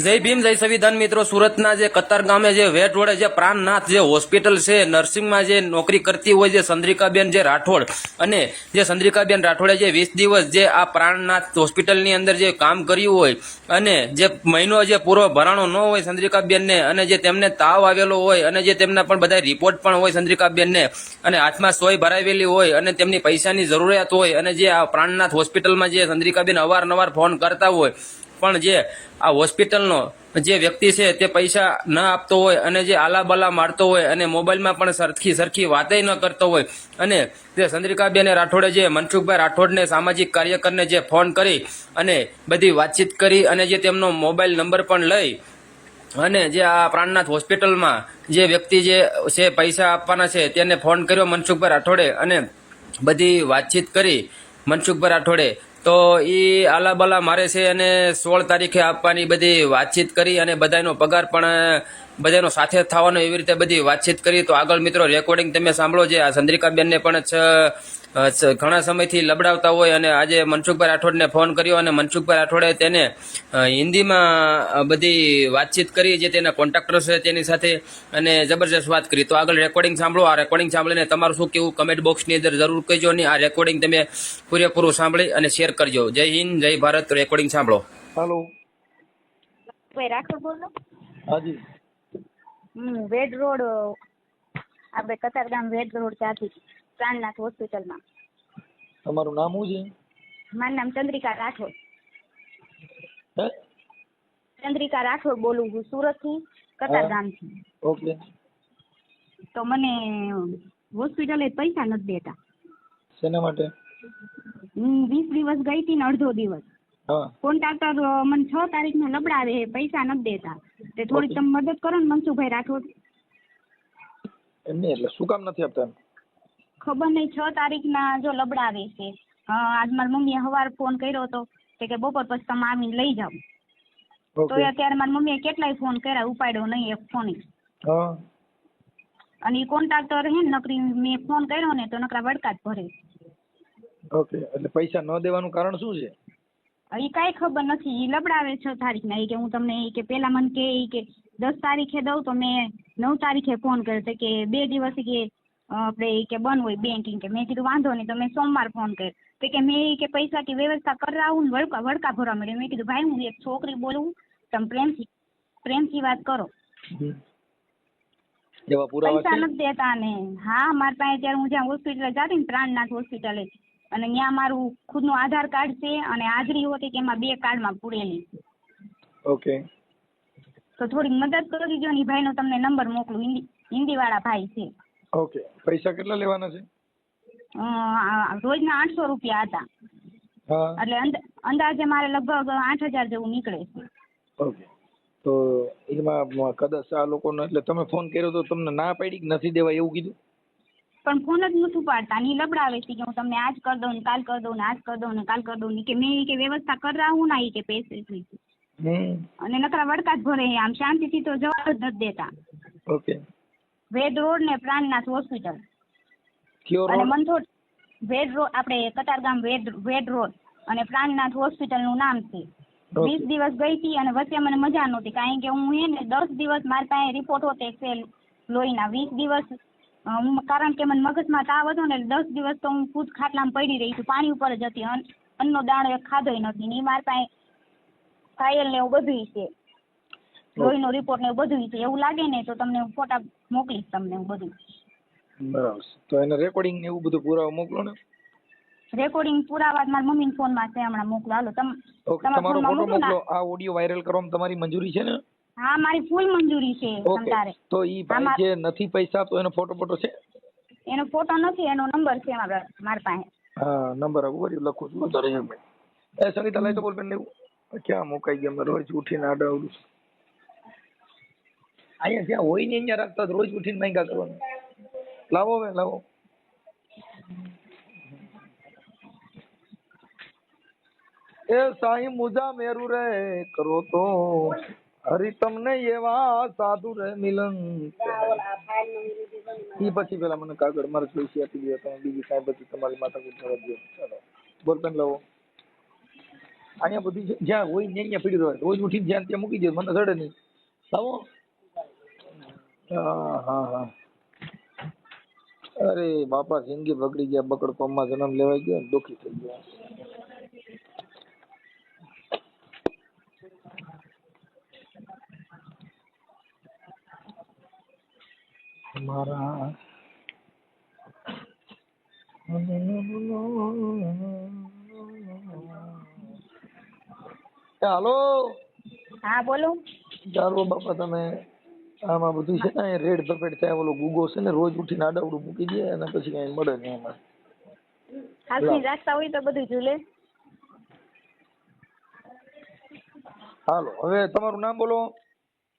જય ભીમ, જય સંવિધાન મિત્રો. સુરતના જે કતાર ગામે જે વેટ રોડે જે પ્રાણનાથ જે હોસ્પિટલ છે નર્સિંગમાં જે નોકરી કરતી હોય જે ચંદ્રિકાબેન જે રાઠોડ અને જે ચંદ્રિકાબેન રાઠોડે જે વીસ દિવસ જે આ પ્રાણનાથ હોસ્પિટલની અંદર જે કામ કર્યું હોય અને જે મહિનો જે પૂરો ભરાણો ન હોય ચંદ્રિકાબેનને અને જે તેમને તાવ આવેલો હોય અને જે તેમના પણ બધા રિપોર્ટ પણ હોય ચંદ્રિકાબેનને અને હાથમાં સોય ભરાવેલી હોય અને તેમની પૈસાની જરૂરિયાત હોય અને જે આ પ્રાણનાથ હોસ્પિટલમાં જે ચંદ્રિકાબેન અવારનવાર ફોન કરતા હોય પણ જે આ હોસ્પિટલનો જે વ્યક્તિ છે તે પૈસા ન આપતો હોય અને જે આલાબલા મારતો હોય અને મોબાઈલમાં પણ સરખી સરખી વાતે ન કરતો હોય અને તે ચંદ્રિકાબેન રાઠોડે જે મનસુખભાઈ રાઠોડને સામાજિક કાર્યકરને જે ફોન કરી અને બધી વાતચીત કરી અને જે તેમનો મોબાઈલ નંબર પણ લઈ અને જે આ પ્રાણનાથ હોસ્પિટલમાં જે વ્યક્તિ જે છે પૈસા આપવાના છે તેને ફોન કર્યો મનસુખભાઈ રાઠોડે અને બધી વાતચીત કરી મનસુખભાઈ રાઠોડે તો એ આલાબાલા મારે છે અને સોળ તારીખે આપવાની બધી વાતચીત કરી અને બધાનો પગાર પણ બધાનો સાથે થવાનો એવી રીતે બધી વાતચીત કરી. તો આગળ મિત્રો રેકોર્ડિંગ તમે સાંભળો જે આ ચંદ્રિકાબેનને પણ ઘણા સમયથી લબડાવતા હોય અને આજે મનસુખભાઈ રાઠોડને ફોન કર્યો અને મનસુખભાઈ રાઠોડે તેને હિન્દીમાં બધી વાતચીત કરી જે તેના કોન્ટ્રાક્ટર છે તેની સાથે અને જબરજસ્ત વાત કરી. તો આગળ રેકોર્ડિંગ સાંભળો. આ રેકોર્ડિંગ સાંભળીને તમારું શું કેવું કમેન્ટ બોક્સની અંદર જરૂર કહેજો અને આ રેકોર્ડિંગ તમે પૂરેપૂરું સાંભળી અને શેર કરજો. જય હિન્દ જય ભારત. રેકોર્ડિંગ સાંભળો. હેલો રાઠોડ બોલો. હાજી. હમ વેડ રોડ આપણે કતારગામ વેડ રોડ ત્યાંથી. પ્રાણનાથ હોસ્પિટલમાં. તમારું નામ શું મારું નામ ચંદ્રિકા રાઠોડ. હે? ચંદ્રિકા રાઠોડ બોલું છું સુરતથી કતારગામથી ઓકે. તો મને હોસ્પિટલે પૈસા નથી દેતા. શેના માટે? હું વીસ દિવસ ગઈ હતી ને અડધો દિવસ. કોન્ટ્રાક્ટર મને છ તારીખને લબડાવે પૈસા નથી દેતા. તે થોડીક તમે મદદ કરો ને મનસુખભાઈ રાઠોડ. એમને એટલે શું કામ નથી આપતા? ખબર નહીં છ તારીખના જો લબડાવે છે. આજ મારી મમ્મીએ સવારે ફોન કર્યો હતો કે બપોર પછી તમે આવીને લઈ જાઓ. તો અત્યારે મારી મમ્મીએ કેટલાય ફોન કર્યા ઉપાડ્યો નહીં એક ફોન. અને એ કોન્ટ્રાક્ટર હે નકરી મેં ફોન કર્યો ને તો નકરા વડકા જ ભરે. ઓકે એટલે પૈસા ન દેવાનું કારણ શું છે? એ કાંઈ ખબર નથી એ લબડાવે છ તારીખના. ના કે હું તમને ઈ કે પેલા મને કે દસ તારીખે દઉં તો મેં નવ તારીખે ફોન કર્યો કે બે દિવસ કે આપણે કે બંધ હોય બેંકિંગ કે મેં કીધું વાંધો નહીં તો મેં સોમવાર ફોન કર્યો. તો કે મેં ઈ કે વ્યવસ્થા કરાવું ને વડકા વળકા ભરવા મળ્યો મેં કીધું ભાઈ હું એક છોકરી બોલું તમે પ્રેમથી પ્રેમથી વાત કરો. એવા પુરાવા પૈસા નથી દેતા ને. હા મારી પાસે ત્યારે હું જ્યાં હોસ્પિટલે જતી ને પ્રાણનાથ હોસ્પિટલે અને ત્યાં મારું ખુદનું આધાર કાર્ડ છે અને હાજરી હતી કે એમાં બે કાર્ડમાં પૂરેલી. ઓકે તો થોડી મદદ કરી દીજો ને ભાઈનો તમને નંબર મોકલું. હિન્દી હિન્દીવાળા ભાઈ છે. ઓકે. પૈસા કેટલા લેવાના છે? રોજના આઠસો રૂપિયા હતા. એટલે અંદાજે મારે લગભગ આઠ હજાર જેવું નીકળે ઓકે. તો એમાં કદાચ આ લોકોને એટલે તમે ફોન કર્યો તો તમને ના પાડી કે નથી દેવા એવું કીધું? પણ ફોન જ નથી પાડતા. ની લબડાવે છે કે હું તમને આજ કર દઉં ને કાલ કર દઉં ને આજ કર દઉં ને કાલ કર દઉં ને કે મેં કે વ્યવસ્થા કરાવું ના એ કે પૈસે અને નકરા વડકા જ ભરે આમ. શાંતિથી તો જવા જ નથી દેતા. ઓકે. વેદ રોડ ને પ્રાણનાથ હોસ્પિટલ. અને મંથોડ વેડ રોડ આપણે કતારગામ વેદ વેડ રોડ અને પ્રાણનાથ હોસ્પિટલનું નામ છે. વીસ દિવસ ગઈ હતી અને વચ્ચે મને મજા નહોતી કારણ કે હું હે ને દસ દિવસ મારી પાસે રિપોર્ટ હોતે છે લોહીના. વીસ દિવસ કારણ કે મને મગજમાં તાવ હતો ને દસ દિવસ તો હું ખુદ ખાટલામાં પડી રહી છું પાણી ઉપર જ હતી. અન્ન અન્નનો દાણો એક ખાધોય નથી ને એ મારી પાસે ઘાયલ ને એવું બધું છે. લોહીનો રિપોર્ટ ને એવું બધું છે. એવું લાગે ને તો તમને હું ફોટા મોકલીશ તમને હું બધું બરાબર તો એને રેકોર્ડિંગ ને એવું બધું પુરાવા મોકલો ને? રેકોર્ડિંગ પુરાવા મારા મમ્મીના ફોનમાં છે હમણાં મોકલો. હાલો તમ તમારો ફોટો મોકલો આ ઓડિયો વાયરલ કરવામાં તમારી મંજૂરી છે ને? હા મારી ફૂલ મંજૂરી છે ઓકે તો ઈ ભાઈ જે નથી પૈસા તો એનો ફોટો ફોટો છે? એનો ફોટો નથી એનો નંબર છે મારા પાસે હા નંબર ઉપર લખું છું તારે એ સંગીતા લઈ તો બોલ પેન લેવું. ક્યાં મુકાઈ ગયા? મેં રોજ ઉઠીને આડાવડું અહીંયા જ્યાં હોય ને અહીંયા રાખતા રોજ ઉઠીને માંગ્યા કરવાનું. લાવો હવે, લાવો. એ સાહી મુજા મેરુ રે, કરો તો. હરી તમને એવા સાધુ રે, મિલન. ઈ પછી પેલા મને કાગળ, મારે પૈસા આપી દો, તમે બીજી કાંઈ બધું તમારી માથા કૂટ કરવા દો. બોલ પેન લાવો. અહીંયા બધી જ્યાં હોય ને, અહીંયા પીડી દો રોજ ઉઠીને જ્યાં ત્યાં મૂકી દો, મને સડે નહીં. લાવો. હા હા હા. અરે બાપા જિંદગી બગડી ગયા. બકડ પમમાં જન્મ લેવાઈ ગયો દુખી દુઃખી થઈ ગયા. મારા હાલો? હા બોલો. ચાલો બાપા તમે. આમાં બધું છે ને રેડ ભપેટ થાય ઓલો ગુગો છે ને રોજ ઉઠીને આડાવડું મૂકી દે અને પછી કઈ મળે નહીં એમાં. હાથની રાખતા હોય તો બધું ઝૂલે હાલો હવે તમારું નામ બોલો.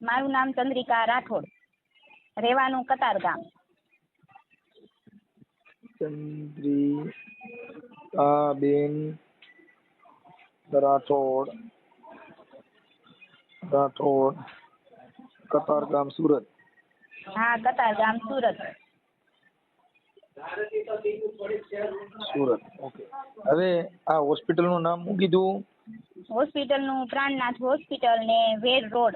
મારું નામ ચંદ્રિકા રાઠોડ. રહેવાનું કતાર ગામ. ચંદ્રિકા બેન રાઠોડ. રાઠોડ. કતાર ગામ સુરત. હા કતાર ગામ સુરત. સુરત ઓકે. હવે આ હોસ્પિટલનું નામ શું કીધું? હોસ્પિટલનું પ્રાણનાથ હોસ્પિટલ ને વેર રોડ.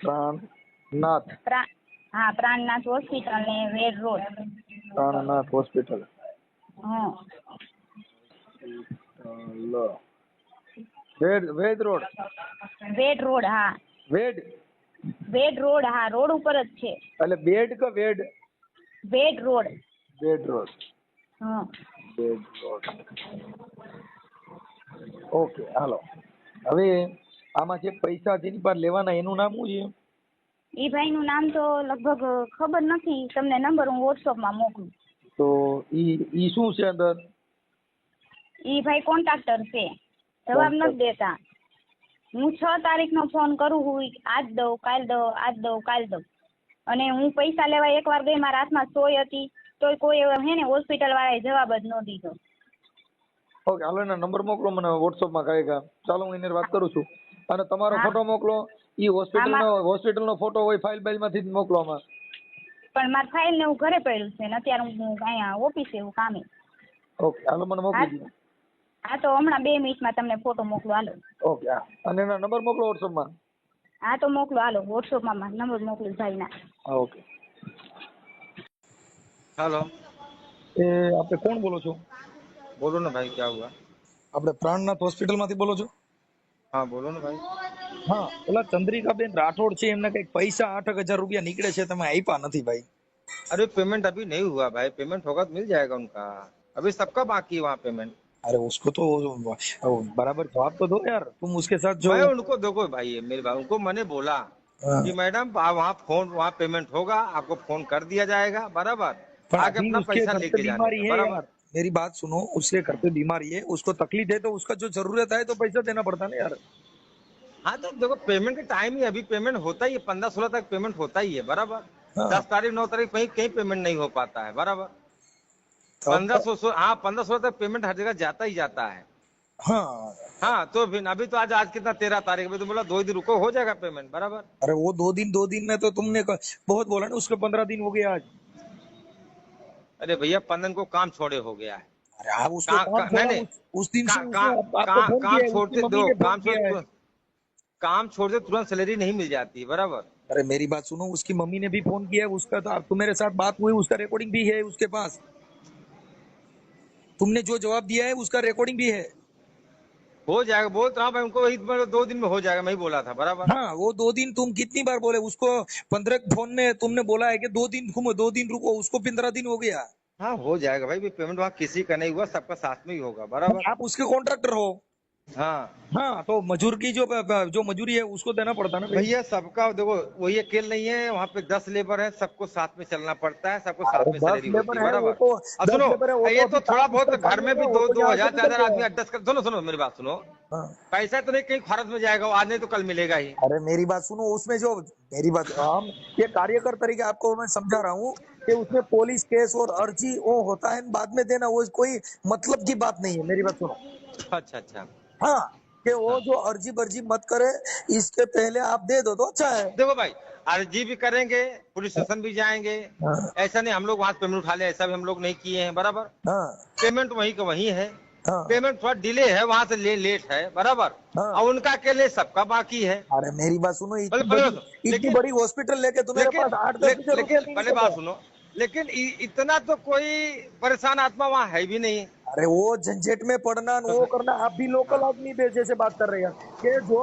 પ્રાણનાથ. હા પ્રાણનાથ હોસ્પિટલ ને વેર રોડ. પ્રાણનાથ હોસ્પિટલ. હા. વેડ વેદ રોડ. વેડ રોડ હા. વેડ વેડ રોડ હા રોડ ઉપર જ છે. એટલે બેડ કે વેડ? વેડ રોડ. વેડ રોડ. હા. Bed road. ઓકે હાલો. હવે આમાં જે પૈસા જેની પર લેવાના એનું નામ શું છે? ઈ ભાઈનું નામ તો લગભગ ખબર નથી. તમને નંબર હું વોટ્સઅપમાં મોકલું. તો ઈ ઈ શું છે અંદર? ઈ ભાઈ કોન્ટ્રાક્ટર છે. જવાબ નથી દેતા. હું છ તારીખનો ફોન કરું હું આજ દઉં કાલ દઉં આજ દઉં કાલ દઉં. અને હું પૈસા લેવા એકવાર ગઈ મારા હાથમાં સોય હતી તોય કોઈ હે ને હોસ્પિટલ વાળાએ જવાબ જ ન દીધો. ઓકે હાલો એના નંબર મોકલો મને વોટ્સઅપમાં કાંઈ કા ચાલો હું એની વાત કરું છું. અને તમારો ફોટો મોકલો. ઈ હોસ્પિટલનો હોસ્પિટલનો ફોટો હોય ફાઇલ બાઇલમાંથી જ મોકલો આમાં. પણ મારી ફાઇલ ને હું ઘરે પડ્યું છે ને અત્યારે હું અહીંયા ઓફિસે હું કામે. ઓકે હાલો મને મોકલી દીધો હા તો હમણાં બે મિનિટમાં તમને ફોટો મોકલો હાલો ઓકે હા અને એના નંબર મોકલો વોટ્સઅપમાં હા તો મોકલો હાલો વોટ્સઅપમાં મારા નંબર મોકલું ભાઈના હા ઓકે हेलो એ આપણે કોણ બોલો છો बोलो ना भाई क्या हुआ આપણે પ્રાણનાથ હોસ્પિટલમાંથી બોલો છો हाँ बोलो ना भाई હા ઓલા ચંદ્રિકાબેન રાઠોડ છે એમને કઈક પૈસા આઠ હજાર રૂપિયા નીકળે છે તમે આપ્યા નથી ભાઈ अरे पेमेंट अभी नहीं हुआ भाई पेमेंट होगा तो मिल जाएगा उनका अभी सबका बाकी है वहाँ पेमेंट अरे उसको तो बराबर जवाब तो दो यार। तुम उसके साथ जो मैं उनको देखो भाई ये मेरे भाई उनको मैंने बोला हाँ। कि मैडम आप वहाँ फ़ोन वहाँ पेमेंट होगा आपको फ़ोन कर दिया जाएगा बराबर। आगे अपना पैसा लेके जाना बराबर। मेरी बात सुनो उसके घर पे बीमारी है उसको तकलीफ़ है तो उसका जो ज़रूरत है तो पैसा देना पड़ता ना यार। हाँ तो देखो पेमेंट का टाइम ही अभी पेमेंट होता ही है पंद्रह सोलह तक पेमेंट होता ही है बराबर। हाँ। दस तारीख नौ तारीख कहीं कहीं पेमेंट नहीं हो पाता है बराबर। पंद्रह सौ सौ- हाँ पंद्रह सौ तक पेमेंट हर जगह जाता ही जाता है। हाँ। हाँ तो फिर अभी तो आज आज कितना? तेरह तारीख में तो बोला दो दिन रुको हो जाएगा पेमेंट बराबर। अरे वो दो दिन दो दिन में तो तुमने बहुत बोला ना उसके पंद्रह दिन हो गया आज। अरे भैया पंद्रह को काम छोड़े हो गया है। अरे आप उसको काम नहीं, नहीं। उस, दिन का- का- का- काम छोड़ते दो काम छोड़ते काम छोड़ते तुरंत सैलरी नहीं मिल जाती है बराबर। अरे मेरी बात सुनो उसकी मम्मी ने भी फ़ोन किया उसका तो तो मेरे साथ बात हुई उसका रिकॉर्डिंग भी है उसके पास। तुमने जो जवाब दिया है उसका रिकॉर्डिंग भी है। हो जाएगा बोल रहा हूँ भाई उनको दो दिन में हो जाएगा मैं ही बोला था बराबर। हाँ वो दो दिन तुम कितनी बार बोले उसको पंद्रह फ़ोन में तुमने बोला है कि दो दिन घूमो दो दिन रुको उसको पंद्रह दिन हो गया। हाँ हो जाएगा भाई पेमेंट वहाँ किसी का नहीं हुआ सबका साथ में ही होगा बराबर। आप उसके कॉन्ट्रेक्टर हो। हाँ। हाँ तो मजूर की जो जो मजूरी है उसको देना पड़ता ना भैया सबका देखो वही अकेले नहीं है वहाँ पे दस लेबर है सबको साथ में चलना पड़ता है सबको साथ में दस सैलरी होती है बराबर। तो दस सुनो ये तो तो थोड़ा बहुत घर में भी दो तो दो हज़ार चार हज़ार आदमी। एडजस्ट कर सुनो सुनो मेरी बात सुनो। हाँ। पैसा तो नहीं कहीं खर्च में जाएगा आज नहीं तो कल मिलेगा ही। अरे मेरी बात सुनो उसमें जो मेरी बात हम ये कार्यकर तरीके आपको मैं समझा रहा हूँ कि उसमें पुलिस केस और अर्जी वो होता है बाद में देना वो कोई मतलब की बात नहीं है मेरी बात सुनो। अच्छा अच्छा। हाँ कि वो जो अर्जी बर्जी मत करे इसके पहले आप दे दो तो अच्छा है। देखो भाई अर्जी भी करेंगे पुलिस स्टेशन भी जाएँगे। हाँ। ऐसा नहीं हम लोग वहाँ पेमेंट उठा ले ऐसा भी हम लोग नहीं किए हैं बराबर? हाँ। पेमेंट वही का वही है। हाँ। पेमेंट थोड़ा डिले है वहाँ से ले, लेट है बराबर? हाँ। और उनका के लिए सबका बाकी है। अरे मेरी बात सुनो इतनी बड़ी हॉस्पिटल लेके नहीं पहले बात सुनो लेकिन इतना तो कोई परेशान आत्मा वहाँ है भी नहीं। अरे वो झंझट में पड़ना वो करना आप भी लोकल आदमी पे जैसे बात कर रहे हैं। कि जो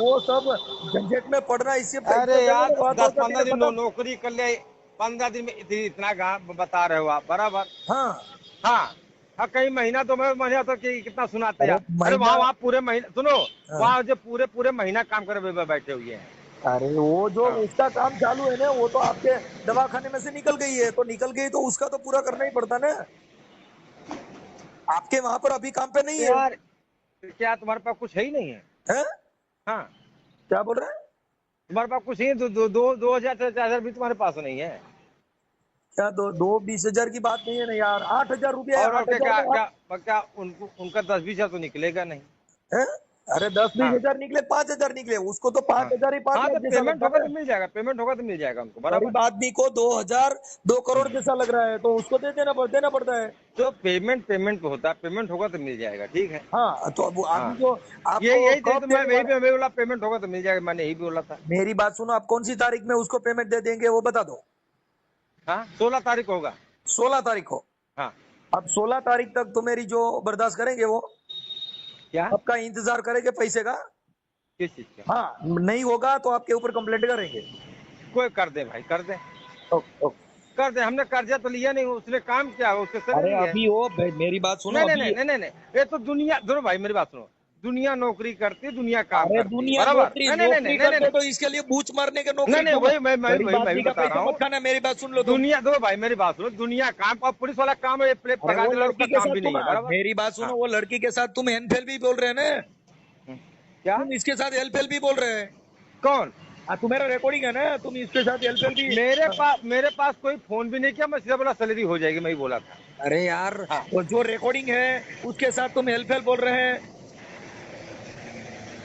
वो सब झंझट में पड़ना इससे अरे यार दस पंद्रह दिन नो- नौकरी कर ले पंद्रह दिन में इतना बता रहे हो आप बराबर? हाँ। हाँ। हाँ कई महीना तो मैं महीना तो कि कितना सुनाते हैं अरे वहाँ वहाँ पूरे महीने सुनो हाँ। वहाँ जो पूरे पूरे महीना काम करे बैठे हुए हैं। अरे वो जो हाँ। उसका काम चालू है ना वो तो आपके दवाखाने में से निकल गई है तो निकल गई तो उसका तो पूरा करना ही पड़ता ना। आपके वहाँ पर अभी काम पे नहीं है? यार क्या तुम्हारे पास कुछ है ही नहीं है? है? हाँ। क्या बोल रहे हैं? तुम्हारे पास कुछ नहीं दो दो दो दो हज़ार चार हज़ार भी तुम्हारे पास नहीं है। क्या दो दो बीस हज़ार की बात नहीं है ना यार? आठ हज़ार रुपया और क्या क्या क्या क्या उनको उनका दस बीस हज़ार तो निकलेगा नहीं। हैं? अरे दस बीस हाँ। हज़ार निकले पाँच हज़ार निकले उसको तो पाँच हज़ार ही पाँच हाँ तो पेमेंट होगा तो मिल जाएगा पेमेंट होगा तो मिल जाएगा उनको बराबर। आदमी को दो हज़ार दो करोड़ जैसा लग रहा है तो उसको दे देना पड़- देना पड़ता है। जो पेमेंट पेमेंट पे होता है पेमेंट होगा तो मिल जाएगा ठीक है। हाँ तो अब आदमी हाँ। को आपको ये यही तो मैं यही वाला- बोला पेमेंट होगा तो मिल जाएगा मैंने यही बोला था। मेरी बात सुनो आप कौन सी तारीख में उसको पेमेंट दे देंगे वो बता दो। हाँ सोलह तारीख होगा। सोलह तारीख को? हाँ। अब सोलह तारीख तक तो मेरी जो बर्दाश्त करेंगे वो? क्या? आपका इंतज़ार करेंगे पैसे का? किस चीज़ का हाँ नहीं होगा तो आपके ऊपर कंप्लेंट करेंगे। कोई कर दे भाई कर दे। ओके ओके कर दे हमने कर्जा तो लिया नहीं उसने काम किया उसके अरे अभी वो मेरी बात सुनो नहीं नहीं नहीं नहीं नहीं ये तो दुनिया दोनों भाई मेरी बात सुनो। दुनिया नौकरी करती दुनिया काम करती। दुनिया नौकरी नहीं नौकरी नहीं करते नहीं। तो इसके लिए बूच मारने के नौकरी नहीं, नहीं, क्यों? वही मैं- मैं- वही- मैं बता रहा हूँ। मेरी बात सुन लो दुनिया दो भाई मेरी बात सुनो दुनिया काम और पुलिस वाला काम है काम भी नहीं है मेरी बात सुनो हाँ। वो लड़की के साथ तुम हेल्प भी बोल रहे हैं ना? क्या? तुम इसके साथ हेल्प भी बोल रहे हैं। कौन? आ, तुम्हारा रिकॉर्डिंग है ना? तुम इसके साथ हेल्प भी मेरे पास मेरे पास कोई फ़ोन भी नहीं किया मैं सीधा बोला सैलरी हो जाएगी मैं ही बोला था। अरे यार हाँ। जो रिकॉर्डिंग है उसके साथ तुम हेल्प हेल्प बोल रहे हैं।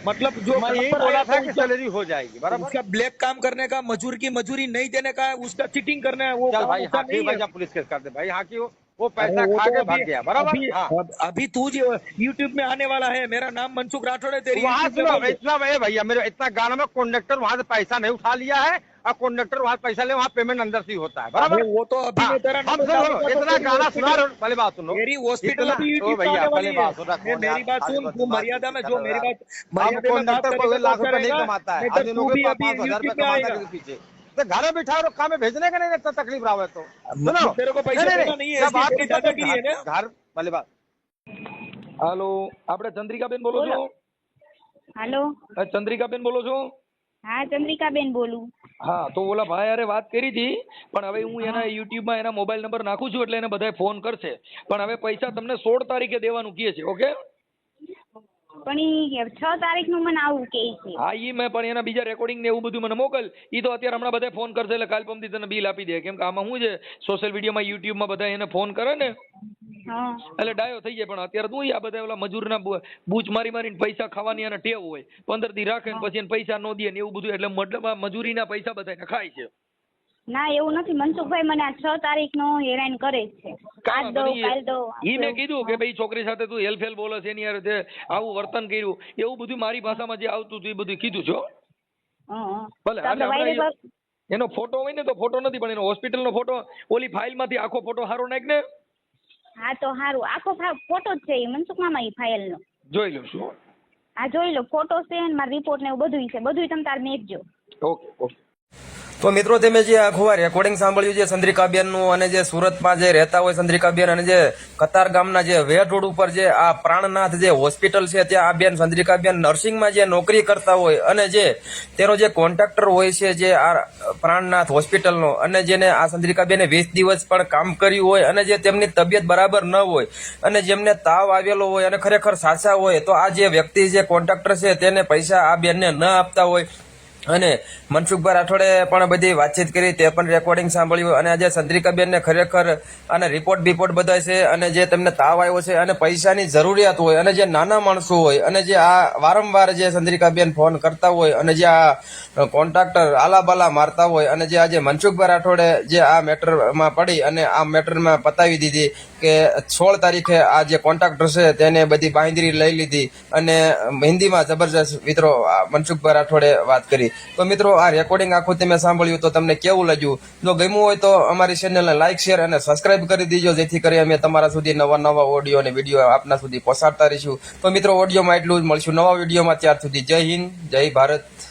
मतलब जो मैं यही बोला था कि सैलरी हो जाएगी बराबर? उसका ब्लैक काम करने का मजूर की मजूरी नहीं देने का है उसका चिटिंग करने है वो चल भाई हाकी हाँ है। जा पुलिस केस कर दे भाई हाँ की वो वो पैसा खा तो के भाग गया बराबर? अभी, हाँ। अभी तू जो यूट्यूब में आने वाला है मेरा नाम मनसुख राठौड़ है तेरी वहाँ से सुनो इतना भैया मेरे इतना गाना में कंडक्टर वहाँ से पैसा नहीं उठा लिया है और कंडक्टर वहाँ पैसा ले वहाँ पेमेंट अंदर से ही होता है बराबर अरे वो तो अभी हाँ, मैं तेरा हम नंबर सुनो डालूंगा तो इतना तेरी गाना हॉस्पिटल- सुना रहे हो, पहले बात सुनो मेरी हॉस्पिटल इतना- अभी ओ यूट्यूब पे भैया आने पहले वाली बात सुनो है मैं- कौन मेरी यार, बात आगे सुन बस तू बात मर्यादा में कर जो रहे मेरी हो बात अब मर्यादा में बात कंडक्टर को करेगा लाख तो रुपए नहीं करेगा, कमाता है नहीं तो आदमी तू लोगों भी को अभी पाँच हजार यूट्यूब रुपए में कमाता आएगा है पीछे तो घर में बिठा रखा में भेजने का नहीं इतना तकलीफ रहा है तो मतलब तेरे को पैसे देना नहीं है, क्या इसकी बात तेरी की करते दादागिरी है ना? घर पहले बात હાલો આપણે ચંદ્રિકાબેન બોલો છો હાલો અ, ચંદ્રિકાબેન બોલો છો હા ચંદ્રિકાબેન બોલું. હા તો ઓલા ભાઈ અરે વાત કરી હતી પણ હવે હું એના યુટ્યુબમાં એના મોબાઈલ નંબર નાખું છું એટલે એને બધાય ફોન કરશે. પણ હવે પૈસા તમને સોળ તારીખે દેવાનું કહે છે ઓકે પણ ઈ છ તારીખનું મને આવું કહે છે. હા ઈ મેં પણ એના બીજા રેકોર્ડિંગ ને એવું બધું મને મોકલ. ઈ તો અત્યારે હમણાં બધા ફોન કરશે એટલે કાલ પમથી તને બિલ આપી દે. કેમ કે આમાં શું છે સોશિયલ મીડિયામાં યુટ્યુબમાં બધા એને ફોન કરે ને. એટલે ડાયો થઈ જાય પણ અત્યારે શું આ બધા ઓલા મજૂરના બૂચ મારી મારીને પૈસા ખાવાની અને ટેવ હોય. પંદર દી રાખે ને પછી પૈસા ન દે ને એવું બધું એટલે મતલબ મજૂરી મજૂરીના પૈસા બધાને ખાય છે. ના એવું નથી. મનસુખભાઈ મને આ છ તારીખનો હેરાન કરે છે. આજ દો કાલ દો ઈ મેં કીધું કે ભાઈ છોકરી સાથે તું હેલ્પ બોલે છે એની યાર આવું વર્તન કર્યું એવું બધું મારી ભાષામાં જે આવતું હતું એ બધું કીધું છો. ભલે તો એનો ફોટો હોય ને તો ફોટો નથી પણ એનો હોસ્પિટલનો ફોટો ઓલી ફાઇલમાંથી આખો ફોટો સારો નાખ ને. હા તો સારું આખો ફોટો જ છે એ મનસુખ મામા ઈ ફાઇલનો જોઈ લઉં છું. આ જોઈ લો. ફોટો છે ને મારા રિપોર્ટ ને એવું બધું છે. બધું તમે તાર મેકજો. Okay okay. તો મિત્રો, તમે જે આખું રેકોર્ડિંગ સાંભળ્યું છે ચંદ્રિકાબેનનું અને જે સુરતમાં જે રહેતા હોય ચંદ્રિકાબેન અને જે કતાર ગામના જે વેટ રોડ ઉપર જે આ પ્રાણનાથ જે હોસ્પિટલ છે, ત્યાં આ બેન ચંદ્રિકાબેન નર્સિંગમાં જે નોકરી કરતા હોય અને જે તેનો જે કોન્ટ્રાક્ટર હોય છે, જે આ પ્રાણનાથ હોસ્પિટલનો અને જેને આ ચંદ્રિકાબેને વીસ દિવસ પણ કામ કર્યું હોય અને જે તેમની તબિયત બરાબર ન હોય અને જેમને તાવ આવેલો હોય અને ખરેખર સાચા હોય, તો આ જે વ્યક્તિ જે કોન્ટ્રાક્ટર છે, તેને પૈસા આ બેનને ન આપતા હોય. અને મનસુખભાઈ રાઠોડે પણ બધી વાતચીત કરી, તે પણ રેકોર્ડિંગ સાંભળ્યું અને આજે ચંદ્રિકાબેનને ખરેખર અને રિપોર્ટ બિપોર્ટ બધા છે અને જે તેમને તાવ આવ્યો છે અને પૈસાની જરૂરિયાત હોય અને જે નાના માણસો હોય અને જે આ વારંવાર જે ચંદ્રિકાબેન ફોન કરતા હોય અને જે આ કોન્ટ્રાક્ટર આલાબાલા મારતા હોય અને જે આજે મનસુખભાઈ રાઠોડે જે આ મેટરમાં પડી અને આ મેટરમાં પતાવી દીધી કે સોળ તારીખે આ જે કોન્ટ્રાક્ટર છે તેને બધી બાંધરી લઈ લીધી અને હિન્દીમાં જબરજસ્ત મિત્રો મનસુખભાઈ રાઠોડે વાત કરી. તો મિત્રો, આ રેકોર્ડિંગ આખું તમે સાંભળ્યું તો તમને કેવું લાગ્યું? જો ગમ્યું હોય તો અમારી ચેનલને લાઇક શેર અને સબસ્ક્રાઇબ કરી દીજો, જેથી કરી અમે તમારા સુધી નવા નવા ઓડિયો અને વીડિયો આપના સુધી પસારતા રહીશું. તો મિત્રો ઓડિયોમાં એટલું જ. મળશું નવા વિડીયોમાં ત્યાર સુધી જય હિન્દ, જય ભારત.